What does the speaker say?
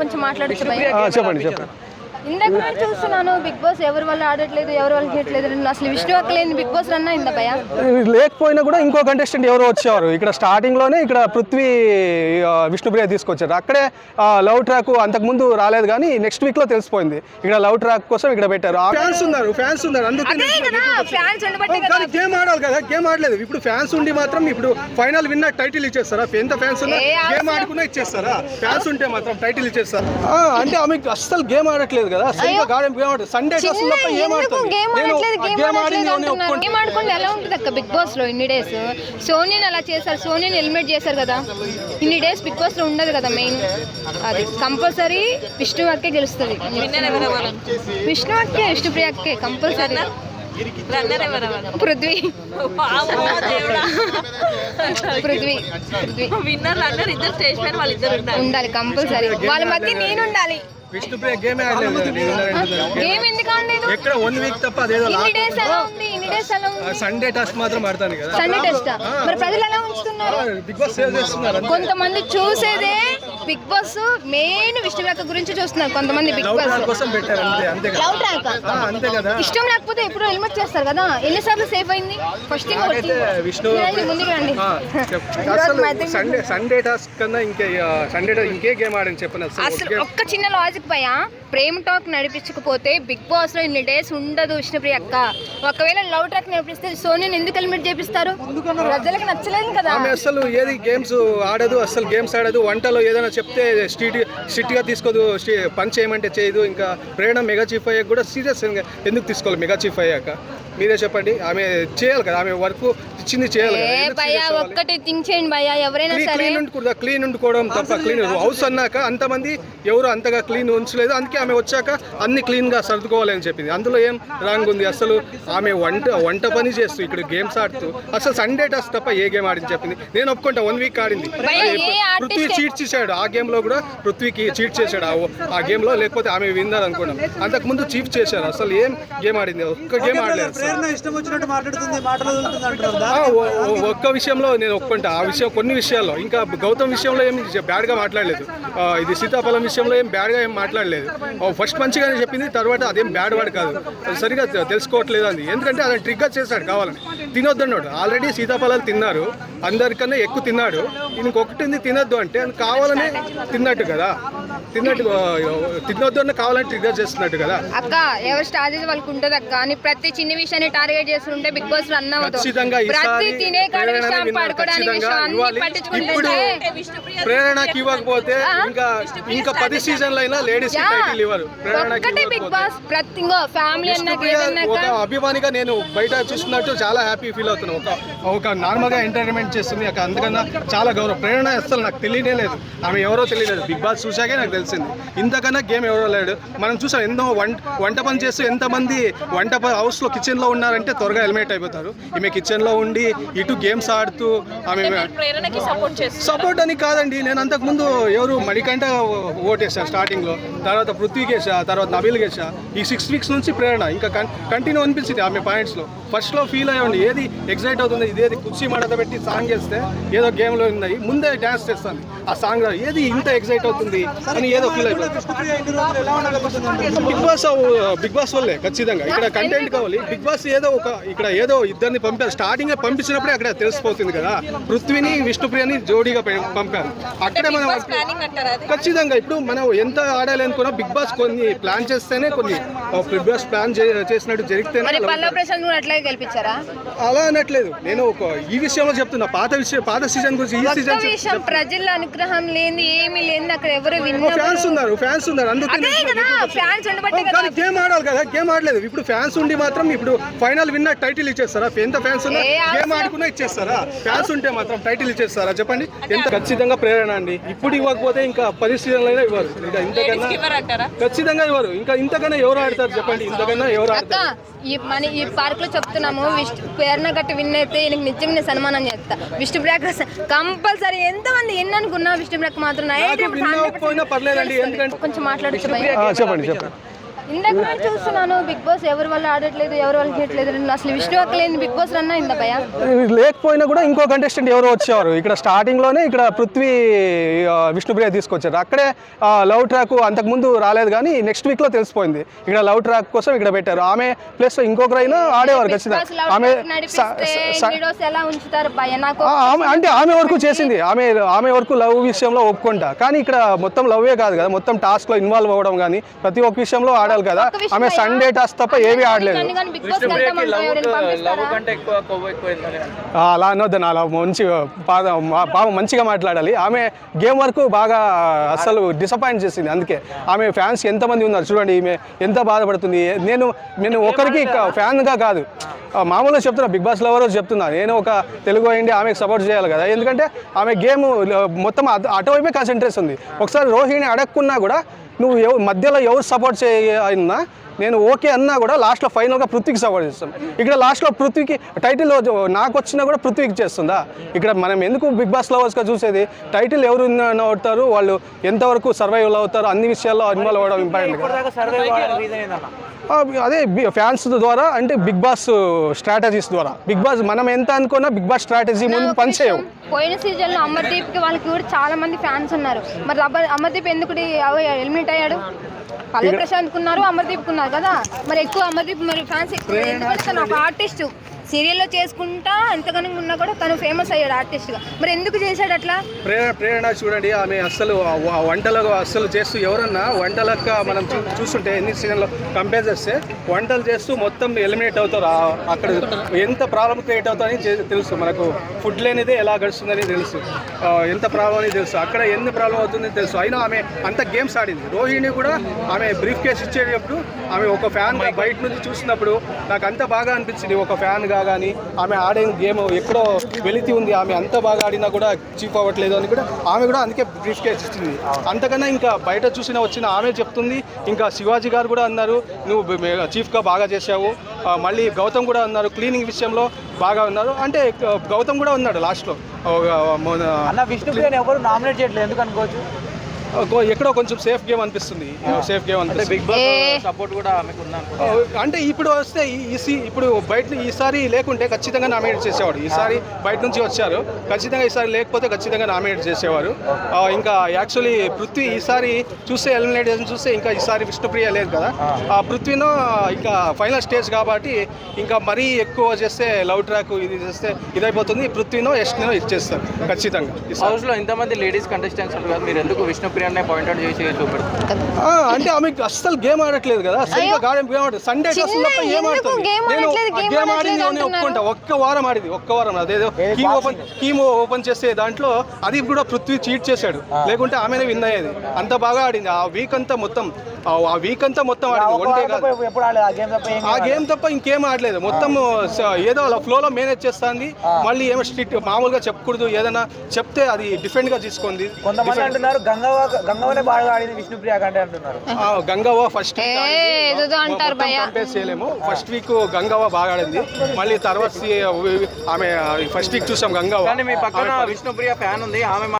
కొంచెం ఆ, చెప్పండి చెప్పండి. ఇందాక నేను చూస్తున్నాను బిగ్ బాస్ ఎవరి వల్ల ఆడట్లేదు ఎవరి వల్ల చేయట్లేదు. అసలు విష్ణు అక్క లేని బిగ్ బాస్ రన్నా ఇందా భయ లేకపోయినా కూడా ఇంకో కంటెస్టెంట్ ఎవరో వచ్చేవారు. ఇక్కడ స్టార్టింగ్లోనే ఇక్కడ పృథ్వీ విష్ణుప్రియ తీసుకొచ్చారు. అక్కడే లవ్ ట్రాక్ అంతకుముందు రాలేదు కానీ నెక్స్ట్ వీక్లో తెలిసిపోయింది. ఇక్కడ లవ్ ట్రాక్ కోసం ఇక్కడ పెట్టారు. ఫ్యాన్స్ ఉన్నారు ఫ్యాన్స్ ఉన్నారు అదే కదా ఫ్యాన్స్ ఉండబట్టే కదా. గేమ్ ఆడాలి కదా గేమ్ ఆడలేదు. ఇప్పుడు ఫ్యాన్స్ ఉండి మాత్రం ఇప్పుడు ఫైనల్ విన్నర్ టైటిల్ ఇచ్చేస్తారా? ఎంత ఫ్యాన్స్ ఉన్నా గేమ్ ఆడుకున్నా ఇచ్చేస్తారా? ఫ్యాన్స్ ఉంటే మాత్రం టైటిల్ ఇచ్చేస్తారు? అంటే ఆమెకి అస్సలు గేమ్ ఆడట్లేదు. కదా అసలు గార్డెన్ గేమ్ ఆడదు సండే గేమ్ నేను ఆడట్లేదు? ఆ గేమ్ గేమ్ ఆడట్లేదు ఆడింది అని అంటున్నారు ఒప్పుకుంటా గేమ్ ఆడుకుంటే ఎలా ఉంటుంది అక్క బిగ్ బాస్లో ఇన్ని డేస్ సోనియాని అలా చేశారు. సోనియాని ఎలిమినేట్ చేశారు కదా. ఇన్ని డేస్ బిగ్ బాస్లో ఉండదు కదా మెయిన్ అది కంపల్సరీ విష్ణు అక్కే గెలుస్తుంది విష్ణు అక్కే విష్ణుప్రియ అక్కే compulsory Prithvi Prithvi Prithvi winner runner ఇద్దరు స్టేజ్ పైన వాళ్ళిద్దరు ఉండాలి. కంపల్సరీ వాళ్ళ మధ్య నేను ఉండాలి. గేమే కదా, నేను ఉన్నానంటున్నాను. గేమ్ ఎందుకు ఆడలేదు? ఎక్కడ వన్ వీక్ తప్ప అదేదో ఇన్ని డేస్ ఎలా ఉంది? ఇన్ని డేస్ ఎలా ఉంది? సండే టాస్క్ మాత్రం ఆడతాను కదా. సండే టెస్ట్ మరి ప్రజలు ఎలా ఉంచుతున్నారు? బిగ్ బాస్ సేవ్ చేస్తున్నారు. కొంతమంది చూసేదే బిగ్ బాస్ మెయిన్ విష్ణులక్క గురించి చూస్తున్నారు కొంతమంది బిగ్ బాస్. ట్రాక్ కోసం పెట్టారు అంతే అంతే కదా. Love track? ఆ, అంతే కదా. ఇష్టం లేకపోతే ఎప్పుడు హెల్మెట్ చేస్తారు కదా. ఎన్నిసార్లు సేఫ్ అయింది? ఫస్ట్ థింగ్ ముందుకు రండి. సండే సండే టాస్క్ కన్నా ఇంకే సండే ఇంకే గేమ్ ఆడని చెప్పను? అసలు ఒక్క చిన్న లాజిక్ భయ ప్రేమ్ టాక్ నడిపించకపోతే బిగ్ బాస్లో ఇన్ని డేస్ ఉండదు విష్ణుప్రియ అక్క. ఒకవేళ లవ్ ట్రాక్ నడిపిస్తే సోనియాని ఎందుకు హెల్మెట్ చేపిస్తారు? ప్రజలకు నచ్చలేదు కదా. ఆమె అసలు ఏది గేమ్స్ ఆడదు అసలు గేమ్స్ ఆడదు. వంటలో ఏదైనా చెప్తే స్ట్రీట్ స్ట్రిక్ట్గా తీసుకోదు పని చేయమంటే చేయదు. ఇంకా ప్రేరణ మెగా చీఫ్ అయ్యాక కూడా సీరియస్ ఎందుకు తీసుకోవాలి మెగా చీఫ్ అయ్యాక? మీరే చెప్పండి. ఆమె చేయాలి కదా. ఆమె వర్క్ ఇచ్చింది చేయాలి. ఏ? ఒక్కటి థింక్ చేయండి భయ ఎవరైనా క్లీన్ సరే. క్లీన్ ఉండకూడదు క్లీన్ ఉండుకోవడం తప్ప క్లీన్ హౌస్ అన్నాక అంతమంది ఎవరు అంతగా క్లీన్ ఉంచలేదు. అందుకే ఆమె వచ్చాక అన్ని క్లీన్గా సర్దుకోవాలని చెప్పింది. అందులో ఏం రాంగ్ ఉంది? అసలు ఆమె వంట వంట పని చేస్తూ ఇక్కడ గేమ్స్ ఆడుతూ అసలు సండే టాస్ తప్ప ఏ గేమ్ ఆడింది చెప్పింది. నేను ఒప్పుకుంటా వన్ వీక్ ఆడింది. పృథ్వీ చీట్ చేశాడు. ఆ గేమ్లో కూడా పృథ్వీకి చీట్ చేశాడు. ఆ- ఆ గేమ్లో లేకపోతే ఆమె విన్నారు అనుకున్నాం అంతకు ముందు చీఫ్ చేశారు. అసలు ఏం గేమ్ ఆడింది? ఒక్క గేమ్ ఆడలేదు ఒక్క విషయంలో నేను ఒప్పుకుంటా. ఆ విషయం కొన్ని విషయాల్లో ఇంకా గౌతమ్ విషయంలో ఏం బ్యాడ్గా మాట్లాడలేదు. ఇది సీతాఫలం విషయంలో ఏం బ్యాడ్గా ఏం మాట్లాడలేదు. ఫస్ట్ మంచిగానే చెప్పింది తర్వాత అదేం బ్యాడ్ వర్డ్ కాదు. సరిగా తెలుసుకోవట్లేదు అది. ఎందుకంటే అతను ట్రిగ్గర్ చేశాడు కావాలని. తినొద్దన్నాడు. ఆల్రెడీ సీతాఫలాలు తిన్నారు. అందరికన్నా ఎక్కువ తిన్నాడు. ఇంకొకటి తినొద్దు అంటే కావాలనే తిన్నట్టు కదా. తిన్నట్టు అన్న కావాలని ట్రిగ్గర్ చేస్తున్నట్టు కదా? అక్క ఎవరు స్టార్జెస్ వాళ్ళకి ఉంటది అక్క. అని ప్రతి చిన్న విషయాన్ని టార్గెట్ చేస్తుంటే బిగ్ బాస్ రన్ ప్రతి తినే విషయం. పడుకోవడానికి విషయం ప్రేరణకి ఇవ్వకపోతే ఇంకా ఇంకా పది సీజన్లు అయినా లేడీస్. టైటిల్ ఇవ్వరు. ప్రేరణకి ఒక్కటే బిగ్. బాస్ ప్రతి ఫ్యామిలీ ఒక అభిమానిగా నేను బయట చూస్తున్నట్టు చాలా హ్యాపీ ఫీల్ అవుతున్నాను. ఒక ఒక నార్మల్గా ఎంటర్టైన్మెంట్ చేస్తుంది. అందుకన్నా చాలా గౌరవం. ప్రేరణ అసలు నాకు తెలియనే లేదు. ఆమె ఎవరో తెలియలేదు. బిగ్ బాస్ చూశాకే నాకు తెలిసింది. ఇంతకన్నా గేమ్ ఎవరో లేడు మనం చూసాం ఎన్నో వంట వంట పని చేస్తూ ఎంతమంది వంట హౌస్లో కిచెన్లో ఉన్నారంటే త్వరగా ఎలిమినేట్ అయిపోతారు. ఈమె కిచెన్లో ఉండి ఇటు గేమ్స్ ఆడుతూ ఆమె సపోర్ట్ అని కాదండి. నేను అంతకుముందు ఎవరు మణికంఠ ఓటేసా స్టార్టింగ్లో తర్వాత పృథ్వీకి వేసా తర్వాత నబీల్ వేసా ఈ సిక్స్ వీక్స్ నుంచి ప్రేరణ. ఇంకా కంటిన్యూ అనిపించింది ఆమె పాయింట్స్లో. ఫస్ట్లో ఫీల్ అయ్యండి ఏది ఎగ్జైట్ అవుతుంది ఇదేది కుర్చీ మడత పెట్టి సాంగ్ చేస్తే ఏదో గేమ్లో ఉన్నాయి. ముందే డాన్స్ చేస్తాను. ఆ సాంగ్ ఏది ఇంత ఎగ్జైట్ అవుతుంది అని ఏదో ఫీల్ అయిపోతుంది బిగ్ బాస్ బిగ్ బాస్ వల్లే ఖచ్చితంగా. ఇక్కడ కంటెంట్ కావాలి. బిగ్ బాస్ ఏదో ఒక ఇక్కడ ఏదో ఇద్దరిని పంపారు. స్టార్టింగ్ పంపించినప్పుడే అక్కడ తెలిసిపోతుంది కదా. పృథ్వీని విష్ణుప్రియని జోడీగా పంపారు. అక్కడే మనం ప్లానింగ్ అంటారా అది? ఖచ్చితంగా ఇప్పుడు మనం ఎంత ఆడాలి అనుకున్నా బిగ్ బాస్ కొన్ని ప్లాన్ చేస్తేనే కొన్ని బిగ్ బాస్ ప్లాన్ చేసినట్టు జరిగితేనే మరి అలా అనట్లేదు. నేను ఒక ఈ విషయంలో చెప్తున్నా. పాత విషయం పాత సీజన్ గురించి ఈ సీజన్ ప్రజల అనుగ్రహం లేని ఏమీ లేని అక్కడ ఎవరు ఫ్యాన్స్ ఉన్నారు ఫ్యాన్స్ ఉన్నారు అందుకే ఫ్యాన్స్ కానీ గేమ్ ఆడాలి కదా గేమ్ ఆడలేదు. ఇప్పుడు ఫ్యాన్స్ ఉండి మాత్రం ఇప్పుడు ఫైనల్ విన్నర్ టైటిల్ ఇచ్చేస్తారా? ఎంత ఫ్యాన్స్ ఉన్నా గేమ్ ఆడుకున్నా ఇచ్చేస్తారా? ఫ్యాన్స్ ఉంటే మాత్రం టైటిల్ ఇచ్చేస్తారా? చెప్పండి. ఎంత ఖచ్చితంగా ప్రేరణ అండి. ఇప్పుడు ఇవ్వకపోతే ఇంకా పది అయినా ఇవ్వరు. ఇంకా ఇంతకన్నా ఖచ్చితంగా ఇవ్వరు. ఇంకా ఇంతకన్నా ఎవరు ఆడతారు చెప్పండి. ఇంతకన్నా ఎవరు ఆడతారు? ఈ మన ఈ పార్క్లో చెప్తున్నాము విష్ణు పేరున గట్టి విన్ అయితే ఈయనకి నిజంగా నేను సన్మానం చేస్తా. విష్ణు బ్రాక్ కంపల్సరీ ఎంతమంది ఎన్ని అనుకున్నా విష్ణు బ్రాక్ మాత్రం నాకు 90% విన్ అవ్వకపోయినా పర్లేదండి తెలుస్తుంది. ఎందుకంటే కొంచెం మాట్లాడచ్చు చెప్పండి చెప్పండి. ఇందాక నేను చూస్తున్నాను బిగ్ బాస్ ఎవరి వల్ల ఆడట్లేదు ఎవరి వల్ల చేయట్లేదు నేను అసలు విష్ణు లేని బిగ్ బాస్ రన్ అయిందా భయ లేకపోయినా కూడా ఇంకో కంటెస్టెంట్ ఎవరో వచ్చేవారు. ఇక్కడ స్టార్టింగ్లోనే ఇక్కడ పృథ్వీ విష్ణుప్రియ తీసుకొచ్చారు. అక్కడే లవ్ ట్రాక్ అంతకుముందు రాలేదు కానీ నెక్స్ట్ వీక్లో తెలిసిపోయింది. ఇక్కడ లవ్ ట్రాక్ కోసం ఇక్కడ పెట్టారు. ఆమె ప్లస్ ఇంకొకరైనా ఆడేవారు ఖచ్చితంగా. ఆమె అంటే ఆమె వరకు చేసింది. ఆమె ఆమె వరకు లవ్ విషయంలో ఒప్పుకుంటా. కానీ ఇక్కడ మొత్తం లవ్వే కాదు కదా. మొత్తం టాస్క్లో ఇన్వాల్వ్ అవ్వడం కానీ ప్రతి ఒక్క విషయంలో ఆడాలి కదా. ఒక్క విషయం ఆమె సండే టాస్క్ తప్ప ఏమీ ఆడలేదు. అలా అనొద్దు నా అలా మంచి బాగా బాగా మంచిగా మాట్లాడాలి. ఆమె గేమ్ వరకు బాగా అసలు డిసప్పాయింట్ చేసింది. అందుకే ఆమె ఫ్యాన్స్ ఎంతమంది ఉన్నారు చూడండి ఈమె ఎంత బాధపడుతుంది. నేను నేను ఒకరికి ఫ్యాన్గా కాదు. మామూలుగా చెప్తున్నా బిగ్ బాస్ లవర్ చెప్తున్నా. నేను ఒక తెలుగు అయింది ఆమెకు సపోర్ట్ చేయాలి కదా. ఎందుకంటే ఆమె గేమ్ మొత్తం అటు- అటువైపే కాన్సన్ట్రేషన్ ఉంది. ఒకసారి రోహిణి అడగకున్నా కూడా నువ్వు మధ్యలో ఎవరు సపోర్ట్ చేయ అయినా నేను ఓకే అన్నా కూడా లాస్ట్లో ఫైనల్గా పృథ్వీకి సపోర్ట్ చేస్తాను. ఇక్కడ లాస్ట్లో పృథ్వీకి టైటిల్ నాకు వచ్చినా కూడా పృథ్వీకి చేస్తుందా? ఇక్కడ మనం ఎందుకు బిగ్ బాస్ లవర్స్గా చూసేది? టైటిల్ ఎవరు అవుతారు? వాళ్ళు ఎంతవరకు సర్వైవల్ అవుతారు? అన్ని విషయాల్లో ఇన్వాల్వ్ అవ్వడం ఇంపార్టెంట్ అదే ఫ్యాన్స్ ద్వారా అంటే బిగ్ బాస్ స్ట్రాటజీస్ ద్వారా. బిగ్ బాస్ మనం ఎంత అనుకున్నా బిగ్ బాస్ స్ట్రాటజీ ముందు పనిచేయవు. పోయిన సీజన్లో అమర్దీప్కి వాళ్ళకి కూడా చాలా మంది ఫ్యాన్స్ ఉన్నారు. మరి అమర్- అమర్దీప్ ఎందుకు ఎలిమినేట్ అయ్యాడు? పల్లె ప్రశాంత్ కున్నారు అమర్దీప్ కున్నారు కదా? మరి ఎక్కువ అమర్దీప్ మరి ఫ్యాన్స్ ఎక్కువ. ఎందుకంటే తను ఒక ఆర్టిస్ట్ సీరియల్లో చేసుకుంటా ఎంతగానో ఉన్నా కూడా తను ఫేమస్ అయ్యాడు ఆర్టిస్ట్గా. మరి ఎందుకు చేశాడు అట్లా? ప్రేరణ ప్రేరణ చూడండి ఆమె అస్సలు ఆ వ- వంటలు అస్సలు చేస్తూ ఎవరన్నా వంటలక్క మనం చూ చూస్తుంటే ఎన్ని సీజన్లో కంపేర్ చేస్తే వంటలు చేస్తూ మొత్తం ఎలిమినేట్ అవుతారు. అక్కడ ఎంత ప్రాబ్లం క్రియేట్ అవుతుందని చే- తెలుసు. మనకు ఫుడ్ లేనిదే ఎలా గడుస్తుందని తెలుసు. ఎంత ప్రాబ్లం అని తెలుసు. అక్కడ ఎన్ని ప్రాబ్లం అవుతుందని తెలుసు. అయినా ఆమె అంత గేమ్స్ ఆడింది. రోహిణి కూడా ఆమె బ్రీఫ్ కేస్ ఇచ్చేటప్పుడు ఆమె ఒక ఫ్యాన్ బయట నుంచి చూసినప్పుడు నాకు అంత బాగా అనిపించింది. ఒక ఫ్యాన్గా కానీ ఆమె ఆడే గేమ్ ఎక్కడో వెలితి ఉంది. ఆమె అంత బాగా ఆడినా కూడా చీఫ్ అవ్వట్లేదు అని కూడా ఆమె కూడా అందుకే బ్రీఫ్ కేస్ ఇచ్చింది అంతకన్నా ఇంకా బయట చూసిన వచ్చిన ఆమె చెప్తుంది. ఇంకా శివాజీ గారు కూడా అన్నారు నువ్వు చీఫ్గా బాగా చేశావు. మళ్ళీ గౌతమ్ కూడా అన్నారు క్లీనింగ్ విషయంలో బాగా ఉన్నారు. అంటే గౌతమ్ కూడా ఉన్నాడు లాస్ట్లో. విష్ణు ఎవరు నామినేట్ చేయట్లేదు. ఎందుకు అనుకోవచ్చు? ఎక్కడో కొంచెం సేఫ్ గేమ్ అనిపిస్తుంది. సేఫ్ గేమ్ అనిపిస్తుంది. బిగ్ ఏ. సపోర్ట్ కూడా అంటే ఇప్పుడు వస్తే ఈ- ఈ సీ- ఇప్పుడు బయట ఈసారి లేకుంటే ఖచ్చితంగా నామినేట్ చేసేవాడు. ఈసారి బయట నుంచి వచ్చారు. ఖచ్చితంగా ఈసారి లేకపోతే ఖచ్చితంగా నామినేట్ చేసేవారు. ఇంకా యాక్చువల్లీ పృథ్వీ ఈసారి చూస్తే ఎలిమినేషన్ చూస్తే ఇంకా ఈసారి విష్ణుప్రియ లేదు కదా. ఆ. పృథ్వీను ఇంకా ఫైనల్ స్టేజ్ కాబట్టి ఇంకా మరీ ఎక్కువ చేస్తే లవ్ ట్రాక్ ఇది చేస్తే ఇదైపోతుంది. పృథ్వీనో యష్నో ఇచ్చేస్తారు ఖచ్చితంగా. ఈసారి. హౌస్లో ఇంతమంది లేడీస్ కంటెస్టెంట్స్ ఉంటారు కదా మీరు ఎందుకు విష్ణుప్రియానే పాయింట్అవుట్ చేసి చూపెడతారు ఆ, అంటే ఆమెకి అస్సలు గేమ్ ఆడట్లేదు కదా. సరిగ్గా గాడి గేమ్ ఆడదు సండే ఏం ఆడుతుంది? game నేను గేమ్ ఆడట్లేదు ఆడింది. ఒప్పుకుంటా. ఒక్క వారం ఆడింది. ఒక్క వారం అదేదో కీమ్ ఓపెన్ కీమ్ ఓపెన్ చేసే దాంట్లో అది కూడా పృథ్వీ చీట్ చేశాడు. లేకుంటే ఆమెనే విన్ అయ్యేది. అంత బాగా ఆడింది. ఆ వీక్ అంతా మొత్తం ఆ- వీక్ అంతా మొత్తం ఆడింది. వన్ డే కాదు. ఆడలేదు? ఆ గేమ్ తప్ప ఇంకేం ఆడలేదు. మొత్తం ఏదో అలా ఫ్లోలో మేనేజ్ చేస్తుంది. మళ్ళీ ఏమో స్ట్రిక్ట్ మామూలుగా చెప్పకూడదు. ఏదైనా చెప్తే అది డిఫెండ్గా తీసుకుంది. కొంతమంది అంటున్నారు గంగవ గంగవనే బాగా ఆడింది విష్ణుప్రియ కంటే అంటున్నారు. ఆ, గంగవ్వ ఫస్ట్ చేయలేము. ఫస్ట్ వీక్ గంగవ్వ బాగా ఆడింది. మళ్ళీ తర్వాత ఆమె ఫస్ట్ వీక్ చూసాం గంగవ్వ. కానీ మీ పక్కన విష్ణుప్రియ ఫ్యాన్ ఉంది. ఆమె